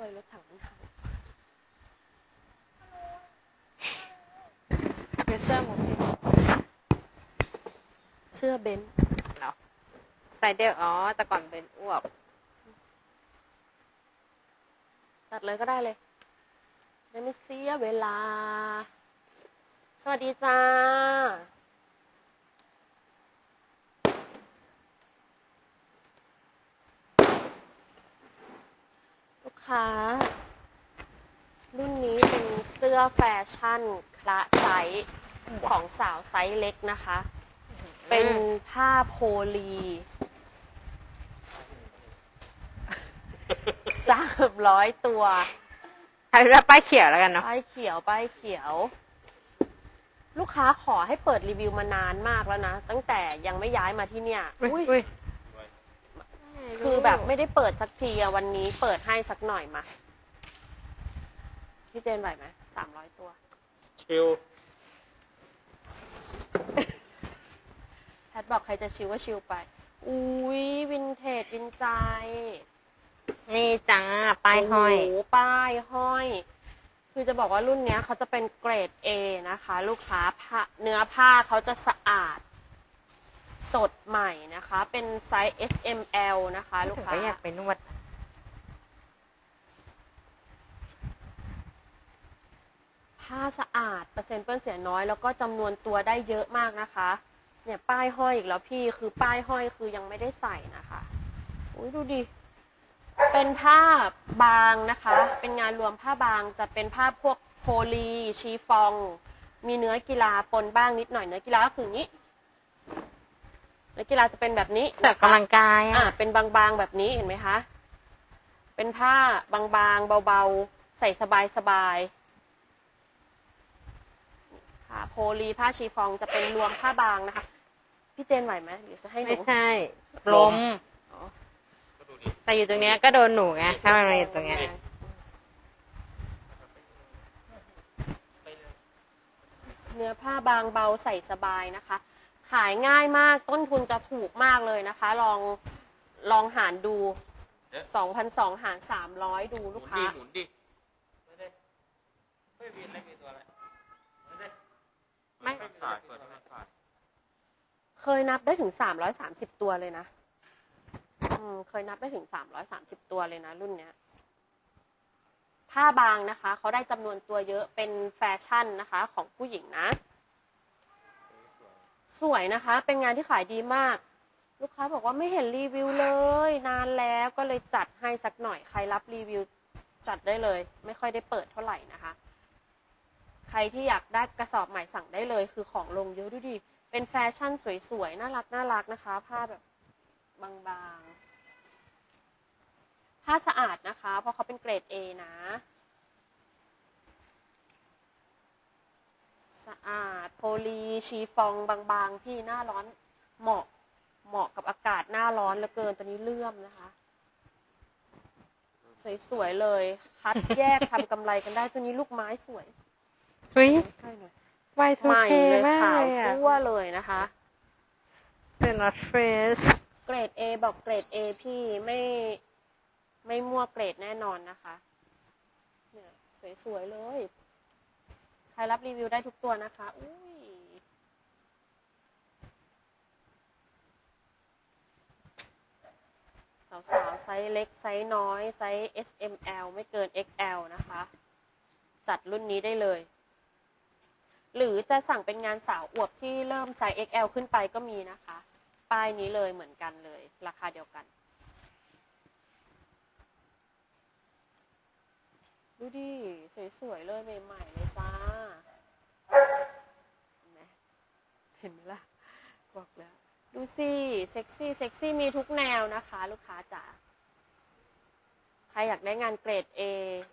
ช่วยรถถังมันหักเป็นเสื้อหมดเสื้อเบนซ์เหรอไซเดอร์อ๋อ แต่ก่อนเป็นอ้วก ตัดเลยก็ได้เลยจะได้ไม่เสียเวลา สวัสดีจ้า ค้า รุ่นนี้เป็นเสื้อแฟชั่นคละไซส์ของสาวไซส์เล็กนะคะ เป็นผ้าโพลีสามร้อยตัวทำเป็นป้ายเขียวแล้วกันเนาะ ป้ายเขียวป้ายเขียว ลูกค้าขอให้เปิดรีวิวมานานมากแล้วนะ ตั้งแต่ยังไม่ย้ายมาที่เนี่ย อุ้อุ๊ยยอุ้ย คือแบบไม่ได้เปิดสักทีอะวันนี้เปิดให้สักหน่อยมา พี่เจนไหวไหมสามร้อยตัว ชิลแพทบอกใครจะชิวก็ชิวไป อุ้ยวินเทจวินใจนี่จ้าป้ายห้อย โโหป้ายห้อย คือจะบอกว่ารุ่นเนี้ยเขาจะเป็นเกรด A นะคะ ลูกค้าผ้าเนื้อผ้าเขาจะสะอาด สดใหม่นะคะ เป็นไซส์ S M L นะคะ ลูกถึงค้าก็อยากไปนวด ผ้าสะอาด เปอร์เซ็นต์เปื้อนเสียน้อย แล้วก็จำนวนตัวได้เยอะมากนะคะ เนี่ยป้ายห้อยอีกแล้วพี่คือป้ายห้อยคือยังไม่ได้ใส่นะคะอุ้ยดูดิเป็นผ้าบางนะคะ เป็นงานรวมผ้าบางจะเป็นผ้าพวกโพลีชีฟอง มีเนื้อกีฬาปนบ้างนิดหน่อยเนื้อกีฬาก็คืออย่างนี้เนื้อกีฬาจะเป็นแบบนี้เสือกกำลังกายอ่าอะเป็นบางๆแบบนี้เห็นไหมคะ เป็นผ้าบางๆเบาๆ ใส่สบายๆผ้าโพลีผ้าชีฟองจะเป็นรวมผ้าบางนะคะ พี่เจนไหวไหมเดี๋ยวจะให้หนูไม่ใช่ลมอ๋อก็ดูดิแต่อยู่ตรงเนี้ยก็โดนหนูไงถ้ามันมาอยู่ตรงเนี้ยเนื้อผ้าบางเบาใส่สบายนะคะ ขายง่ายมากต้นทุนจะถูกมากเลยนะคะ ลองลองหารดู2,200หาร300ดูหมุลูกนค้าดิหมุนดิไม่ได้ไม่มีอะไรมีตัวอะไรไม่ได้ไม่ เปิดขายเปิดให้มันขายเคยนับได้ถึง330ตัวเลยนะ อืม เคยนับได้ถึง330ตัวเลยนะ รุ่นเนี้ย ผ้าบางนะคะ เขาได้จำนวนตัวเยอะเป็นแฟชั่นนะคะ ของผู้หญิงนะ สวยนะคะ เป็นงานที่ขายดีมาก ลูกค้าบอกว่าไม่เห็นรีวิวเลย นานแล้วก็เลยจัดให้สักหน่อยใครรับรีวิวจัดได้เลย ไม่ค่อยได้เปิดเท่าไหร่นะคะ ใครที่อยากได้กระสอบใหม่สั่งได้เลย คือของลงเยอะดูดิเป็นแฟชั่นสวยๆน่ารักน่ารักนะคะ ผ้าแบบบางๆผ้าสะอาดนะคะ เพราะเขาเป็นเกรด A นะ สะอาด โพลีชีฟองบางๆพี่หน้าร้อนเหมาะเหมาะกับอากาศหน้าร้อนเหลือเกินตัวนี้เลื่อมนะคะ สวยๆเลยคัดแยกทำกำไรกันได้ตัวนี้ลูกไม้สวยเฮ้ยใช่หน่อยไวทูใหม่เคเลยมากขาวเลยอะทั่วเลยนะคะ เป็น not fresh เกรด A บอกเกรด A พี่ไม่ไม่มั่วเกรดแน่นอนนะคะเนี่ยสวยๆเลยใค รรับรีวิวได้ทุกตัวนะคะ อุ้ย สาวๆ ไซส์เล็ก ไซส์น้อย ไซส์ S M L ไม่เกิน X L นะคะ จัดรุ่นนี้ได้เลย หรือจะสั่งเป็นงานสาวอวบที่เริ่มไซส์ XL ขึ้นไปก็มีนะคะ ป้ายนี้เลยเหมือนกันเลย ราคาเดียวกัน ดูดิ สวยๆ เลยใหม่ๆเลยจ้า เห็นไหมเห็นไหมล่ะบอกแล้ว ดูสิเซ็กซี่เซ็กซี่มีทุกแนวนะคะ ลูกค้าจ๋าใครอยากได้งานเกรด A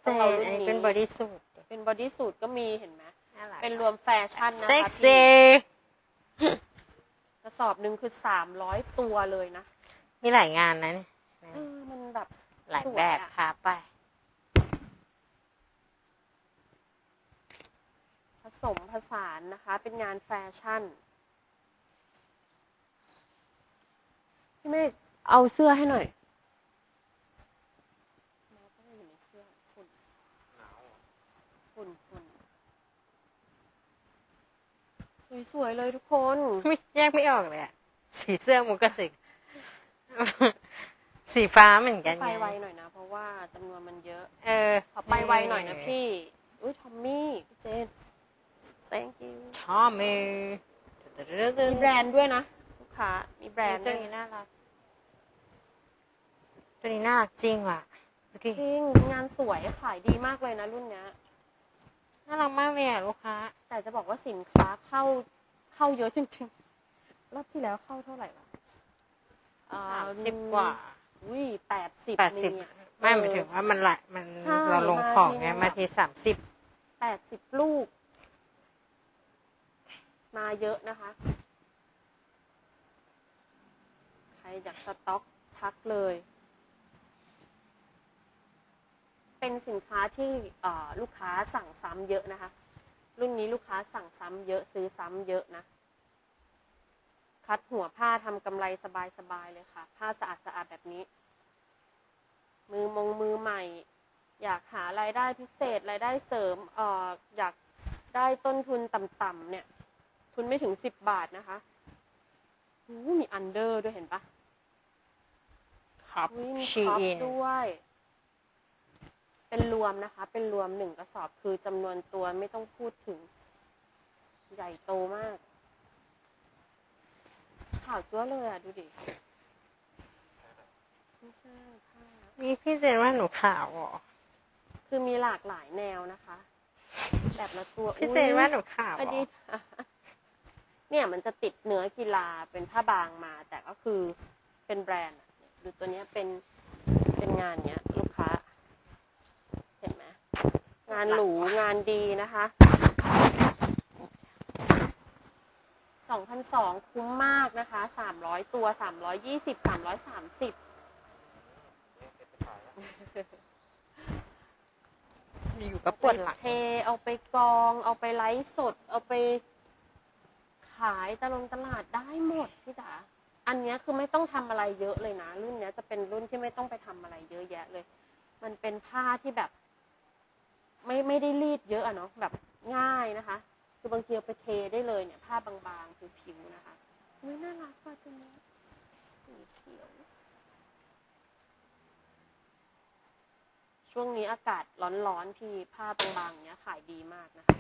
เจต้องเอานรุ่นอันนี้นี้เป็นบอดี้สูทเป็นบอดี้สูทก็มีเห็นไหมน่ารักเป็นรวมแฟชั่นนะคะเซ็กพี่ซี่กระสอบหนึ่งคือสามร้อยตัวเลยนะ มีหลายงานนะเนี่ยเออมันแบบหลายสวยแบบอะพาไป ผสมผสานนะคะ เป็นงานแฟชั่น พี่เมฆเอาเสื้อให้หน่อยฝุ่นฝุ่นสวยๆเลยทุกคนไม่แยกไม่ออกเลยสีเสื้อมุกกรสิกสีฟ้าเหมือนกันไปไวหน่อยนะ เพราะว่าจำนวนมันเยอะ เออไปไวหน่อยนะพี่ อุ้ยทอมมี่พี่เจน thank you ทอมมี่มีแบรนด์ด้วยนะ ลูกค้ามีแบรนด์ด้วยน่ารัก ตัวนี้น่ารักจริงว่ะดูดิจริงงานสวยขายดีมากเลยนะรุ่นเนี้ย น่ารักมากเลยอะลูกค้า แต่จะบอกว่าสินค้าเข้าเข้าเยอะจริงๆ รอบที่แล้วเข้าเท่าไหร่วะสามสิบกว่า อุ้ยแปดสิบแปดสิบเนี่ยไม่หมายถึงว่ามันหลายมันใช่เราลงของไงมาทีมาทีสามสิบแปดสิบลูก มาเยอะนะคะ ใครอยากสต็อกทักเลย เป็นสินค้าที่เอ่อลูกค้าสั่งซ้ำเยอะนะคะ รุ่นนี้ลูกค้าสั่งซ้ำเยอะซื้อซ้ำเยอะนะ คัดหัวผ้าทำกำไรสบายๆเลยค่ะ ผ้าสะอาดสะอาดๆแบบนี้ มือมงมือใหม่ อยากหารายได้พิเศษรายได้เสริมเอ่ออยากได้ต้นทุนต่ำๆเนี่ย ทุนไม่ถึงสิบบาทนะคะอู้มีอันเดอร์ด้วยเห็นปะครับอุ้ยมีชีท็อปอินด้วย เป็นรวมนะคะ เป็นรวมหนึ่งกระสอบคือจำนวนตัวไม่ต้องพูดถึง ใหญ่โตมากข่าวจั๊วเลยอะ ดูดิไม่ใช่ผ้านี่พี่เจนว่าหนูขาวเหรอคือมีหลากหลายแนวนะคะ แบบละตัวพี่อุ๊ยเจนว่าหนูขาวเหอรอดีตเนี่ยมันจะติดเนื้อกีฬาเป็นผ้าบางมา แต่ก็คือเป็นแบรนด์อะดูตัวเนี้ยเป็นเป็นงานเนี้ย ลูกค้าเห็นไหม งานหรูงานดีนะคะสองพันสองคุ้มมากนะคะสามร้อยตัวสามร้อยยี่สิบสามร้อยสามสิบอยู่ก็ปวดหลังเทเอาไปกอง เอาไปไลฟ์สด เอาไปขายตะลงตลาดได้หมดพี่จ๋าอันเนี้ยคือไม่ต้องทำอะไรเยอะเลยนะ รุ่นเนี้ยจะเป็นรุ่นที่ไม่ต้องไปทำอะไรเยอะแยะเลย มันเป็นผ้าที่แบบ ไม่ไม่ได้รีดเยอะอะเนาะแบบง่ายนะคะ คือบางทีเอาไปเทได้เลยเนี่ย ผ้าบางๆผิวๆนะคะอุ้ยน่ารักว่ะตัวนี้สีเขียวช่วงนี้อากาศร้อนๆที่ผ้าบางๆเนี้ยขายดีมากนะคะ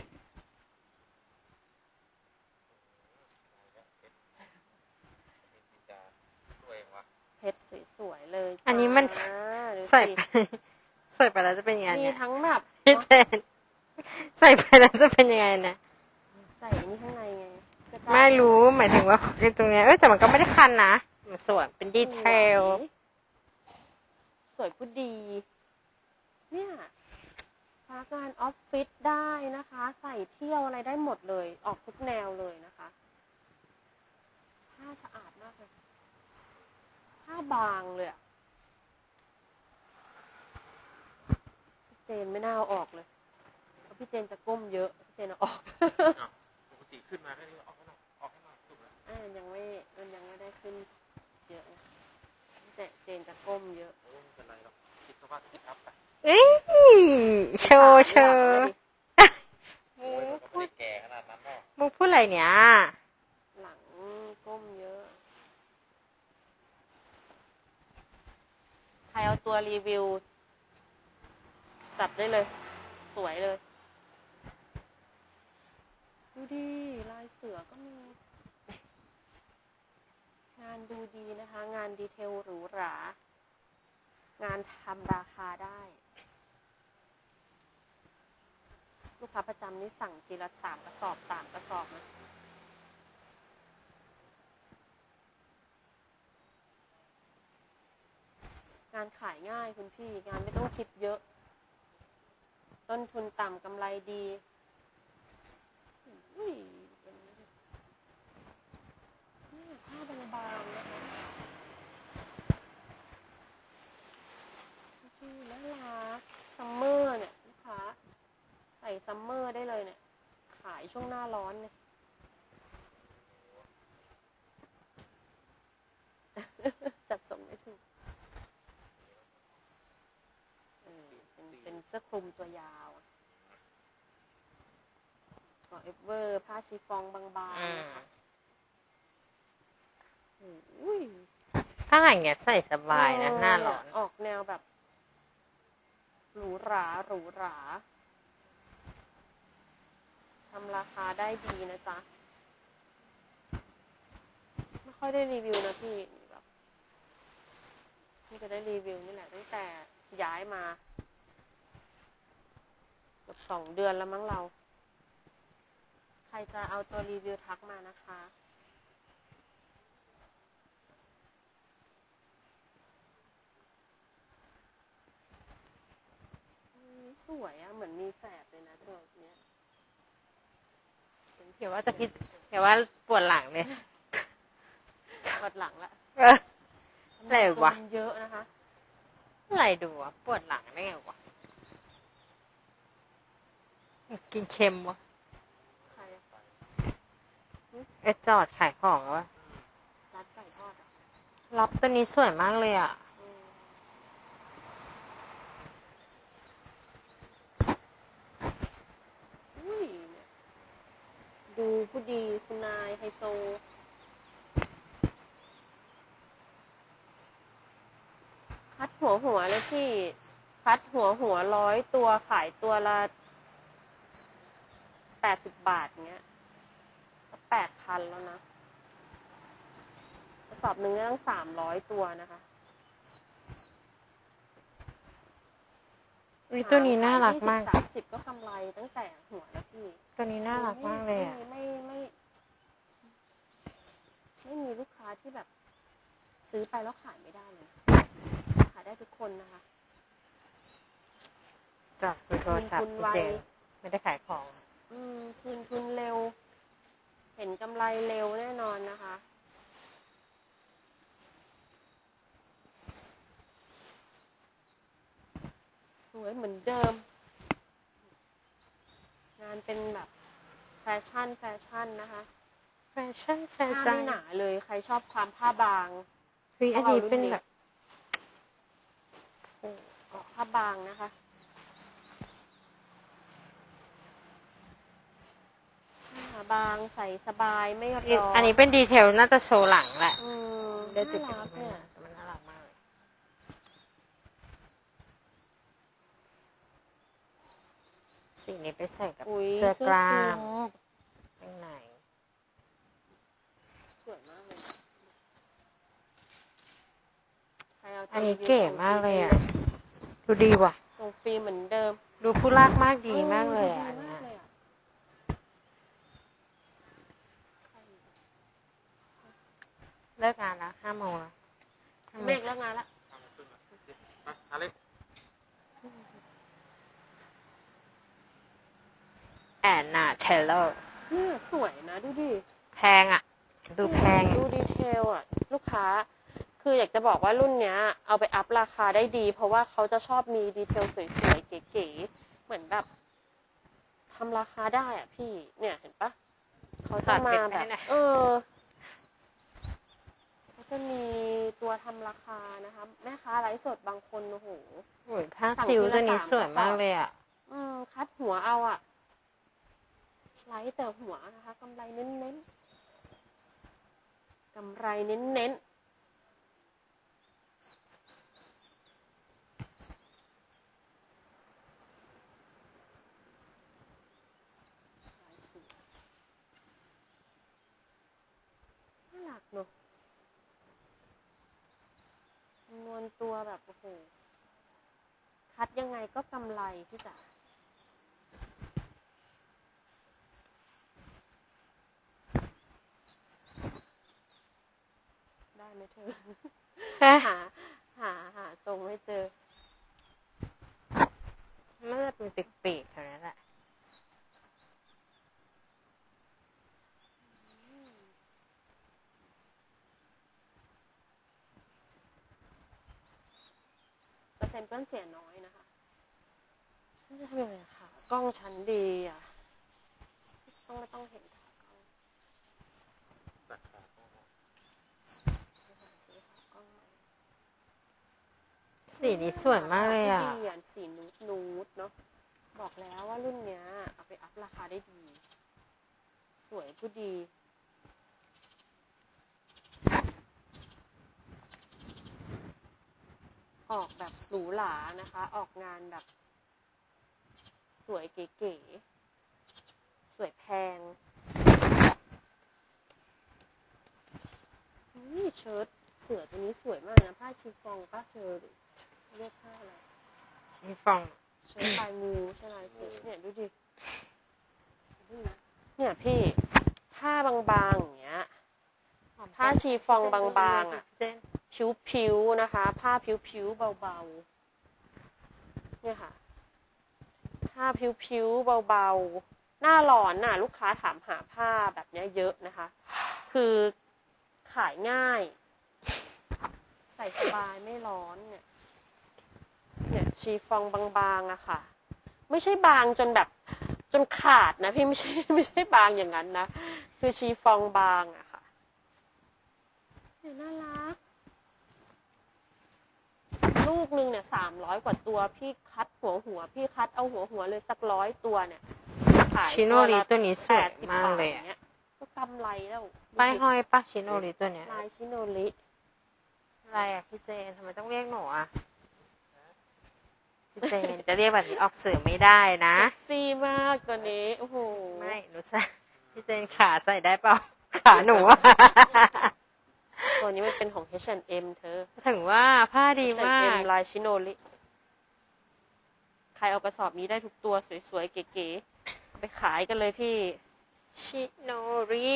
เพชรสวยๆเลยอันนี้มัน จ้าดูใส่สิไปใส่ไปแล้วจะเป็นยังไงมีเนี่ยทั้งแบบ พี่เจนใส่ไปแล้วจะเป็นยังไงเนี่ยใส่อันนี้ข้างในไงก็ด้ไม่รู้หมายถึงว่าไอ้ตรงเนี้ยเอ้ยแต่มันก็ไม่ได้คันนะมันสวยเป็นดีเทลสวยสวยผู้ดี เนี่ยพนักงานออฟฟิศได้นะคะ ใส่เที่ยวอะไรได้หมดเลย ออกทุกแนวเลยนะคะผ้าสะอาดมากเลยผ้าบางเลยอะ เจนไม่น่าเอาออกเลยเพราะพี่เจนจะก้มเยอะ พี่เจนเอาออกปกติขึ้นมาแค่นี้ออกให้หน่อยออกให้หน่อยถูกแล้วอ่ายังไม่มันยังไม่ได้ขึ้นเยอะนะแต่เจนจะก้มเยอะ โอ้ไม่เป็นไรหรอกคิดว่าซิทอัพไปเอ้ยโชว์โชว์โอ้ยมันก็ไม่ได้แก่ขนาดนั้นหรอกมึงพูดอะไรเนี่ย หลังก้มเยอะ ใครเอาตัวรีวิว จัดได้เลย สวยเลย ดูดีลายเสือก็มี งานดูดีนะคะ งานดีเทลหรูหรางานทำราคาได้ ลูกค้าประจำนี่สั่งทีละสามกระสอบสามกระสอบนะงานขายง่ายคุณพี่งานไม่ต้องคิดเยอะ ต้นทุนต่ำกำไรดีอุ้ยเป็นนี่ผ้าบางๆนะคะพี่น่ารักซัมเมอร์เนี่ยลูกค้าใส่ซัมเมอร์ได้เลยเนี่ย ขายช่วงหน้าร้อนเนี่ย จัดส่งไม่ถูกเออเป็นเป็นเสื้อคลุมตัวยาวอะของเอเวอร์ ผ้าชีฟองบางอืมๆนะคะโอ้ยถ้าอย่างเงี้ยใส่สบายนะ หน้าร้อน ออกแนวแบบ หรูหรา หรูหราทำราคาได้ดีนะจ๊ะ ไม่ค่อยได้รีวิวนะพี่แบบเพิ่งจะได้รีวิวนี่แหละตั้งแต่ย้ายมาเกือบสองเดือนแล้วมั้งเรา ใครจะเอาตัวรีวิวทักมานะคะอืมสวยอะเหมือนมีแฝดเลยนะตัวเนี้ยเดี๋ยวว่าจะคิดเดี๋ยวว่าปวดหลังเลยกดหลังละเอออะไรวะ มันเยอะนะคะอะไรดูวะปวดหลังได้ไงวะ กินเค็มวะใครอะเอะจอดขายของแล้ววะร้านไก่ทอดอะล็อบตัวนี้สวยมากเลยอะ อืมอุ้ยเนี่ยดูผู้ดีคุณนายไฮโซ คัดหัวหัวเลยพี่ คัดหัวหัวร้อยตัวขายตัวละ แปดสิบบาทเงี้ยก็แปดพันแล้วนะกระสอบหนึ่งก็ต้องสามร้อยตัวนะคะอุ๊ยตัวนี้น่ารักมากสามสิบก็กำไรตั้งแต่หัวแล้วพี่ ตัวนี้น่ารักมากเลยอะไม่ไม่ไม่ ไม่มีลูกค้าที่แบบ ซื้อไปแล้วขายไม่ได้เลยขายได้ทุกคนนะคะจอดคุยโทรศัพท์คุณพี่ไวเจนไม่ได้ขายของ อืมคืนทุนเร็ว เห็นกำไรเร็วแน่นอนนะคะ สวยเหมือนเดิม งานเป็นแบบแฟชั่นแฟชั่นนะคะแฟชั่นแฟผ้าชั่นไม่หนาเลยใครชอบความผ้าบางเฮ้ยอันนี้เป็นแบบออกผ้าบางนะคะ ผ้า บางใส่สบายไม่ร้อนอันนี้เป็นดีเทลน่าจะโชว์หลังแหละอืมได้ติดน่ากัรับกมันเนี่ยแต่มันน่ารักมากเลยสีนี้ไปใส่กับอุ้ยเสื้อกล้ามเสื้อคลุมข้างในสวยมากเลยใครเาตัวอันนี้รีวิวเก๋มากเลยอะ ดูดีว่ะส่งฟรีเหมือนเดิม ดูผู้ลากมากดีมากเลยอะ อ อั อน ดู เนี้ ดี ย มากเลยอะเลิกงานแล้วห้าโมงแล้วทำไมเมฆแล้วงานละทำขึ้นมามาอะไรแอนนาเทเลอร์เนี่ยสวยนะดูดิแพงอะ ดูแพงดูอะดีเทลอะ ลูกค้า คืออยากจะบอกว่ารุ่นเนี้ย เอาไปอัพราคาได้ดี เพราะว่าเขาจะชอบมีดีเทลสวยๆเก๋ๆเหมือนแบบทำราคาได้อะพี่ เนี่ยเห็นปะเขาจะมาแบบ เออเขา จะมีตัวทำราคานะคะ แม่ค้าไลฟ์สดบางคนโอ้โห โอ้ยผ้าซิลตัวนี้สวยมากเลยอะ อืม คัดหัวเอาอะไลท์แต่หัวนะคะกำไรเน้นๆกำไรเน้นๆลายสีน่ารักเนอะ จำนวนตัวแบบโอ้โหคัดยังไงก็กำไรพี่จ๋าได้ไหมเธอ หา หา หาตรงไม่เจอมันจะเป็นปีกๆเท่านั้นแหละ เปอร์เซ็นต์เปื้อนเสียน้อยนะคะฉันจะทำยังไงคะกล้องฉันดีอะ ต้องไม่ต้องเห็นขากล้องตัดขาเดี๋ยวหาซื้อขากล้องใหม่สีนี้สวยมากเลยอะที่ดีสีนูดนูดเนาะ บอกแล้วว่ารุ่นเนี้ย เอาไปอัพราคาได้ดี สวยผู้ดี ออกแบบหรูหรานะคะ ออกงานแบบ สวยเก๋ๆ สวยแพงนี่เชิ้ตเสือตัวนี้สวยมากนะ ผ้าชิฟองป้าเธอเรียกผ้าอะไรชีฟอง เชิ้ตลายงูใช่ไหมเสือเนี่ยดูดิดูนะเนี่ยพี่ ผ้าบางๆอย่างเงี้ย ผ้าชีฟองบางๆอะเส้น ผิวๆนะคะ ผ้าผิวๆเบาๆ เนี่ยค่ะ ผ้าผิวๆเบาๆ หน้าร้อนน่ะ ลูกค้าถามหาผ้าแบบเนี้ยเยอะนะคะ คือขายง่าย ใส่สบายไม่ร้อนเนี่ย เนี่ยชีฟองบางๆอะค่ะ ไม่ใช่บางจนแบบจนขาดนะพี่ไม่ใช่ไม่ใช่บางอย่างนั้นนะ คือชีฟองบางอะค่ะเนี่ยน่ารัก ลูกหนึ่งเนี่ยสามร้อยกว่าตัว พี่คัดหัวหัว พี่คัดเอาหัวหัวเลยสักร้อยตัวเนี่ยขายชิโนริตัวนี้สวย80มากเลยบทอะงงี้ก็กำไรแล้วป้ายห้อยปะชิโนริตัวเนี้ยลายชิโนริอะไรอะพี่เจนทำไมต้องเรียกหนูอะพี่เจนจะเรียกแบบนี้ออกสื่อไม่ได้นะเซ็กซี่มากตัวนี้โอ้โหไม่หนูใส่พี่เจนขาใส่ได้เปล่าขาหนูอะตัวนี้มันเป็น ของ H&M เธอ ถึงว่าผ้าดีมาก H&M ลายชิโนริใครเอากระสอบนี้ได้ทุกตัวสวยๆ เก๋ๆเอาไปขายกันเลยพี่ ชิโนริ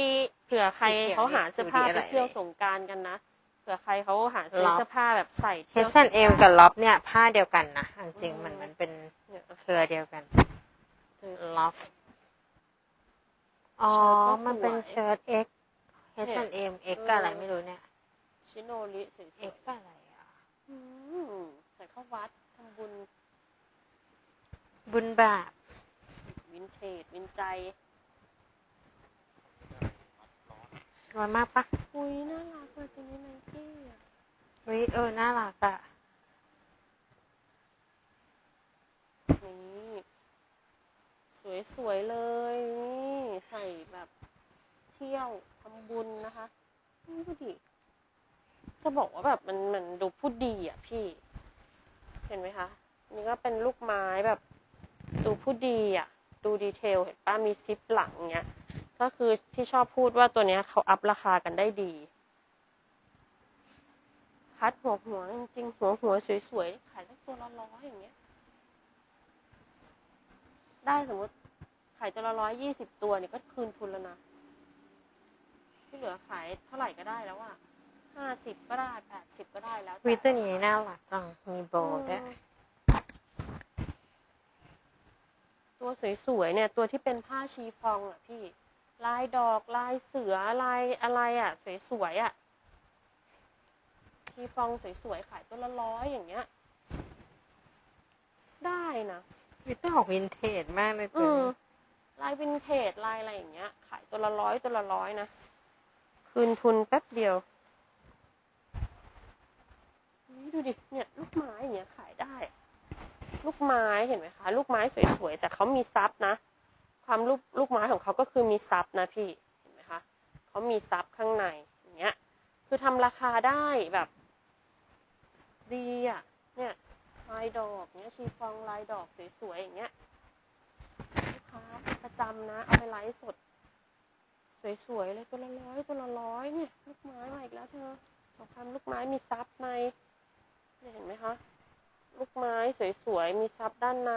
เผื่อใครสีเขียวเขาหาเสื้อผ้าดูดีอะไปไรเที่ยวสงกรารกันนะเผื่อใครเขาหาซื้อล็อบเสื้อผ้าแบบใส่เฮเที่ยวสเอ็มกับล็อบเนี่ย ผ้าเดียวกันนะเอาจริงๆมันมันเป็นเนี่ยเครือเดียวกันเออล็อบอ๋อเชิ้ตก็สวยมันเป็นเชิ้ต X H&M X กับอะไรไม่รู้เนี่ย ชิโนริสวย X กับอะไรอะๆอืมใส่เข้าวัดทำบุญบุญบาปวินเทจวินใจสวยมากปะอุ้ยน่ารักเลยตัวนี้ไนกี้อะเฮ้ยเออน่ารักอะนี่สวยๆเลยนี่ใส่แบบเที่ยวทำบุญนะคะนี่ดูดิ จะบอกว่าแบบมันมันดูพูดดีอะพี่ เห็นไหมคะ นี่ก็เป็นลูกไม้แบบ ดูพูดดีอะ ดูดีเทลเห็นป้ามีซิปหลังเนี้ย ก็คือที่ชอบพูดว่าตัวเนี้ยเขาอัพราคากันได้ดีคัดหัวหัวจริงๆหัวหัวสวยๆขายได้ตัวละร้อยอย่างเงี้ย ได้สมมติขายตัวละร้อยยี่สิบตัวเนี่ยก็คืนทุนแล้วนะที่เหลือขายเท่าไหร่ก็ได้แล้วอะ ห้าสิบก็ได้แปดสิบก็ได้แล้วแต่วิตัวนี้น่ารักจังมีโบว์ด้วยตัวสวยๆเนี่ย ตัวที่เป็นผ้าชีฟองอะพี่ ลายดอกลายเสือลายอะไรอะ สวยๆอะ ชีฟองสวยๆขายตัวละร้อยอย่างเงี้ย ได้นะวิตัวออกวินเทจมากเลยตัวอืมนี้ลายวินเทจลายอะไรอย่างเงี้ย ขายตัวละร้อยตัวละร้อยนะ คืนทุนแป๊บเดียว นี่ดูดิ เนี่ยลูกไม้อย่างเงี้ยขายได้ ลูกไม้เห็นไหมคะ ลูกไม้สวยๆ แต่เขามีซับนะ ความลูกลูกไม้ของเขาก็คือมีซับนะพี่เห็นไหมคะเขามีซับข้างในอย่างเงี้ย คือทำราคาได้แบบ ดีอะ เนี่ยลายดอกเนี้ยชีฟองลายดอกสวยๆอย่างเงี้ยลูกค้าประจำนะ เอาไปไลฟ์สด สวยๆเลยตัวละร้อยตัวละร้อยเนี่ย ลูกไม้มาอีกแล้วเธอสำคัญลูกไม้มีซับใน เนี่ยเห็นไหมคะ ลูกไม้สวยๆ มีซับด้านใน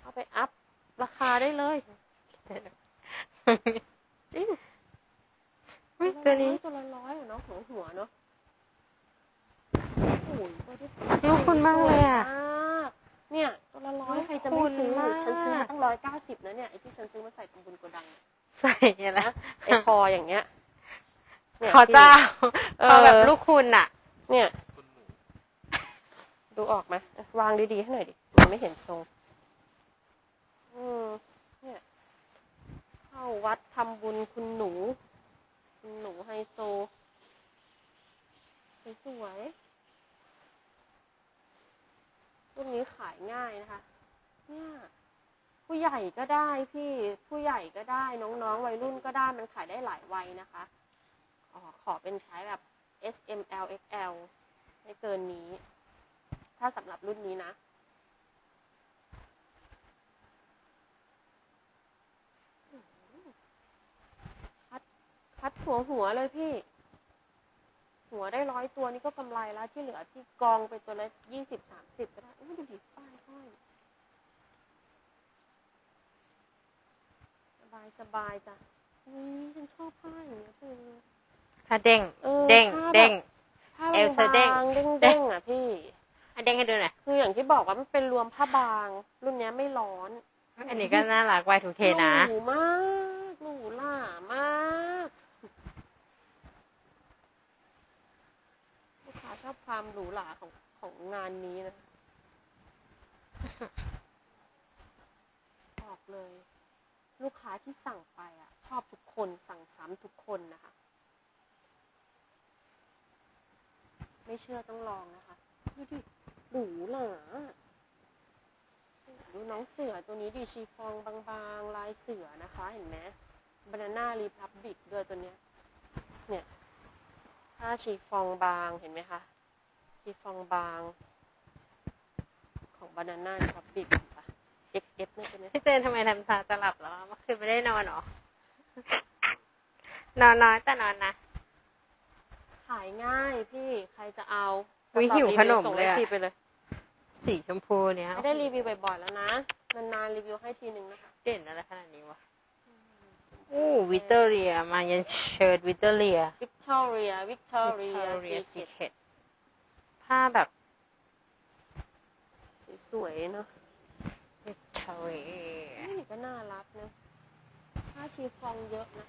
เอาไปอัพราคาได้เลย จริงเฮ้ยตัวนี้ตัวละร้อยอะเนาะหัวหัวเนาะโอ้ยตัวที่ลูกคุณมากเลยอะสวมากเนี่ยตัวละร้อยลูกใครจะไม่ซื้อคุณมากฉันซื้อมาตั้งร้อยเก้าสิบนะเนี่ยไอที่ฉันซื้อมาใส่ตำบุญโกดังอะใส่อะไรนะไอคออย่างเงี้ย นี่ยขอเจ้าเออขอแบบลูกคุณอะเนี่ย ดูออกไหมอะวางดีๆให้หน่อยดิมันไม่เห็นทรงอืมเนี่ยเข้าวัดทำบุญคุณหนู คุณหนูไฮโซสวยๆรุ่นนี้ขายง่ายนะคะ เนี่ยผู้ใหญ่ก็ได้พี่ผู้ใหญ่ก็ได้น้องๆ วัยรุ่นก็ได้มันขายได้หลายวัยนะคะ อ๋อขอเป็นไซส์แบบ S M L X L ไม่เกินนี้ ถ้าสำหรับรุ่นนี้นะ คัดคัดหัวหัวเลยพี่ หัวได้ร้อยตัวนี่ก็กำไรแล้วที่เหลือที่กองไปตัวละยี่สิบสามสิบก็ได้อุ้ดูดิป้ายห้อยสบายสบายจ้ะอุ้ยฉันชอบผ้าอย่างเงี้ยเธอ ถ้าเด้งเออเด้งผ้าแบบเด้ง ผ้าเอวเธอเด้ง บางๆเด้งๆอะพี่อะเด้งให้ดูหน่อย คืออย่างที่บอกว่ามันเป็นรวมผ้าบาง รุ่นเนี้ยไม่ร้อนอันนี้ก็น่ารัก Y2K นะ หรูมากหรูหล่ามากลูกค้าชอบความหรูหราของของงานนี้นะ บอกเลย ลูกค้าที่สั่งไปอะ ชอบทุกคนสั่งซ้ำทุกคนนะคะ ไม่เชื่อต้องลองนะคะ ดูดิหรูหราดูน้องเสือตัวนี้ดิชีฟองบางๆ ลายเสือนะคะเห็นไหมบานาน่ารีพับบิกด้วยตัวเนี้ย เนี่ยผ้าชีฟองบางเห็นไหมคะชีฟองบาง ของบานาน่ารีพับบิกปะ XS นี่ใช่ไหมพี่เจนทำไมทำตาจะหลับแล้วเมื่อคืนไม่ได้นอนหรอนอนน้อยแต่นอนนะ ขายง่ายพี่ใครจะเอาอุ๊ยกระสอบหิวขนมรีวิส่งเลยอะให้ฟรีไปเลยสีชมพูเนี้ยไม่ได้รีวิวบ่อยๆแล้วนะนานๆรีวิวให้ทีนึงนะคะเด่นอะไรขนาดนี้วะอู้วิเตอเรีย มายันเชิดวิเตอเรียวิกตอเรียวิกตอเรีย Victoria's สี Secret ผ้าแบบสวยๆเนาะวิเตอเรียนี่ก็น่ารักนะผ้าชีฟองเยอะนะ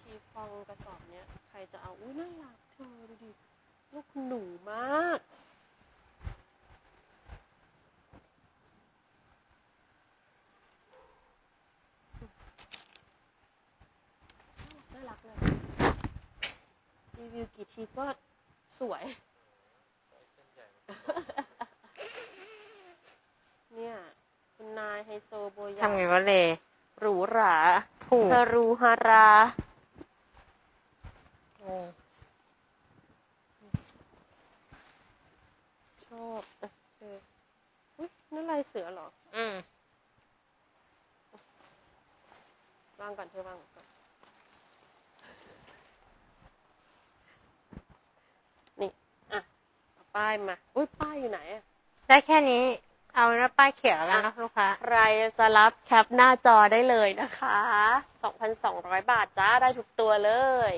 ชีฟองกระสอบเนี้ยใครจะเอาอุ้ยน่ารัก เธอดูดิลูกหนูมาก น่ารักเลย รีวิวกี่ทีก็สวย เนี่ย คุณนายไฮโซโบยาทำไงวะเลหรูหราผูกฮารูฮาราช อบอะเอออุ้ยนั่นลายเสือเหรอ อืมวางก่อนเธอวางก่อน นี่ อะเอาป้ายมา อุ้ยป้ายอยู่ไหนอะ ได้แค่นี้ เอาเป็นว่าป้ายเขียวแล้วกันเนอะลูกค้า ใครจะรับแคปหน้าจอได้เลยนะคะ 2,200 บาทจ้า ได้ทุกตัวเลย